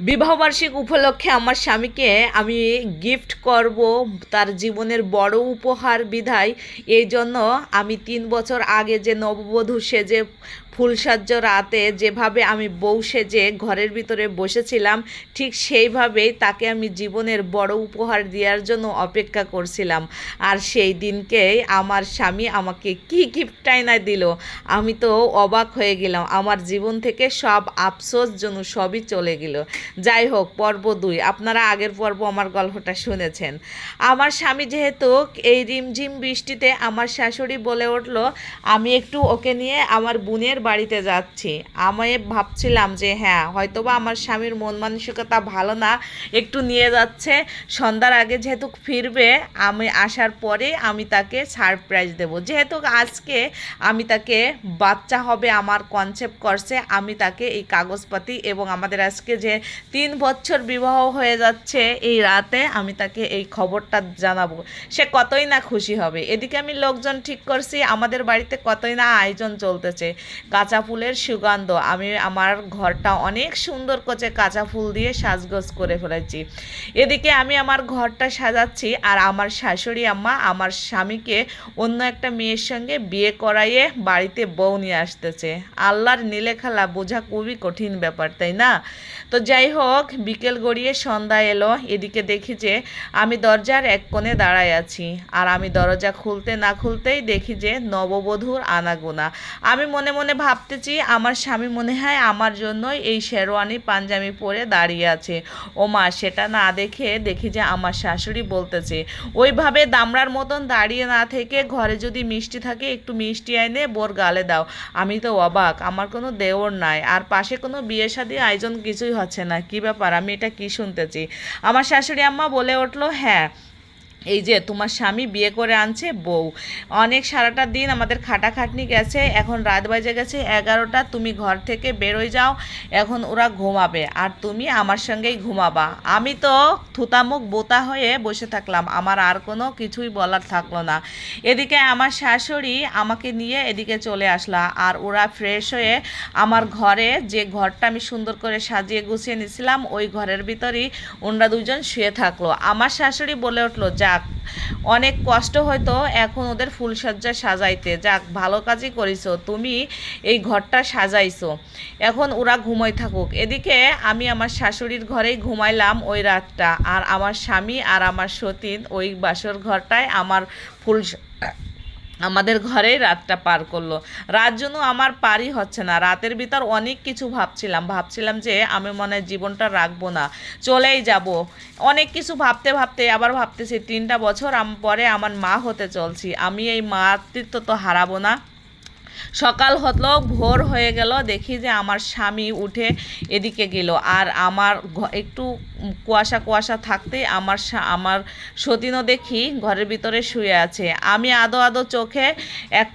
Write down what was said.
বিবাহবার্ষিক উপলক্ষে আমার স্বামীকে আমি গিফট করব, তার জীবনের বড় উপহার বিধায়। এই জন্য আমি তিন বছর আগে যে নববধূ সেজে, ফুলসাজ্য রাতে যেভাবে আমি বউ সেজে ঘরের ভিতরে বসেছিলাম, ঠিক সেইভাবেই তাকে আমি জীবনের বড় উপহার দেওয়ার জন্য অপেক্ষা করছিলাম। আর সেই দিনকে আমার স্বামী আমাকে কি গিফটটাই না দিল, আমি তো অবাক হয়ে গেলাম। আমার জীবন থেকে সব আফসোস জন্য সবই চলে গেল। যাই হোক পর্ব দুই। আপনারা আগের পর্ব আমার গল্পটা শুনেছেন। আমার স্বামী যেহেতু এই রিমঝিম বৃষ্টিতে আমার শাশুড়ি বলে উঠল, আমি একটু ওকে নিয়ে আমার বোনের বাড়িতে যাচ্ছি। আমি ভাবছিলাম যে হ্যাঁ হয়তোবা আমার স্বামীর মন মানসিকতা ভালো না, একটু নিয়ে যাচ্ছে। সন্ধ্যার আগে যেহেতু ফিরবে, আমি আসার পরে আমি তাকে সারপ্রাইজ দেব। যেহেতু আজকে আমি তাকে, বাচ্চা হবে আমার কনসেপ্ট করছে আমি তাকে এই কাগজপাতি এবং আমাদের আজকে যে তিন বছর বিবাহ হয়ে যাচ্ছে এই রাতে, আমি তাকে এই খবরটা জানাব। সে কতই না খুশি হবে। এদিকে আমি লোকজন ঠিক করছি, আমাদের বাড়িতে কতই না আয়োজন চলতেছে। কাঁচা ফুলের সুগন্ধ, আমি আমার ঘরটা অনেক সুন্দর করছে কাঁচা ফুল দিয়ে সাজগোজ করে ফেলেছি। এদিকে আমি আমার ঘরটা সাজাচ্ছি আর আমার শাশুড়ি আম্মা আমার স্বামীকে অন্য একটা মেয়ের সঙ্গে বিয়ে করাইয়ে বাড়িতে বউ নিয়ে আসতেছে। আল্লাহর নীলে খেলা বোঝা খুবই কঠিন ব্যাপার, তাই না? তো যাই হোক, বিকেল গড়িয়ে সন্ধ্যা এলো। এদিকে দেখি যে আমি দরজার এক কোণে দাঁড়ায় আছি। আর আমি দরজা খুলতে না খুলতেই দেখি যে নববধূর আনাগোনা। আমি মনে মনে ভাবতেছি, আমার স্বামী মনে হয় আমার জন্যই এই শেরওয়ানি পাঞ্জাবি পরে দাঁড়িয়ে আছে। ও মা সেটা না দেখে দেখি যে আমার শাশুড়ি বলতেছে, ওইভাবে দামড়ার মতন দাঁড়িয়ে না থেকে ঘরে যদি মিষ্টি থাকে, একটু মিষ্টি এনে বোর গালে দাও। আমি তো অবাক, আমার কোনো দেওর নাই। আর পাশে কোনো বিয়ে শাদী আয়োজন কিছুই হচ্ছে না। কি ব্যাপার? আমি এটা কি শুনতেছি আমার শাশুড়ি আম্মা বলে উঠল হ্যাঁ এই যে তোমার স্বামী বিয়ে করে আনছে বউ। অনেক সারাটা দিন আমাদের খাটাখাটনি গেছে, এখন রাত বাজে গেছে এগারোটা, তুমি ঘর থেকে বেরোয় যাও, এখন ওরা ঘুমাবে আর তুমি আমার সঙ্গেই ঘুমাবা। আমি তো থুতামুখ বোতা হয়ে বসে থাকলাম, আমার আর কোনো কিছুই বলার থাকল না। এদিকে আমার শাশুড়ি আমাকে নিয়ে এদিকে চলে আসলা আর ওরা ফ্রেশ হয়ে আমার ঘরে যে ঘরটা আমি সুন্দর করে সাজিয়ে গুছিয়ে নিয়েছিলাম ওই ঘরের ভিতরেই ওনরা দুজন শুয়ে থাকল। আমার শাশুড়ি বলে উঠল যাক, অনেক কষ্ট হয়তো এখন ওদের ফুলসজ্জা সাজাইতে। যাক, ভালো কাজই করিছো, তুমি এই ঘরটা সাজাইছো। এখন ওরা ঘুমাই থাকুক। এদিকে আমি আমার শাশুড়ির ঘরেই ঘুমাইলাম ওই রাতটা, আর আমার স্বামী আর আমার সতীন ওই বাসর ঘরটায় আমার ফুল আমাদের ঘরেই রাতটা পার করল। রাত জন্য আমার পারই হচ্ছে না। রাতের ভিতর অনেক কিছু ভাবছিলাম। ভাবছিলাম যে আমি মনে জীবনটা রাখব না, চলেই যাব। অনেক কিছু ভাবতে ভাবতে আবার ভাবতেছি, তিনটা বছর পরে আমার মা হতে চলছি। আমি এই মাতৃত্ব তো হারাবো না। সকাল হলো ভোর হয়ে গেল, দেখি যে আমার স্বামী উঠে এদিকে গেল। আর আমার একটু কুয়াশা কুয়াশা থাকতে আমার আমার সতীনও দেখি ঘরের ভিতরে শুয়ে আছে। আমি আদো আদো চোখে এক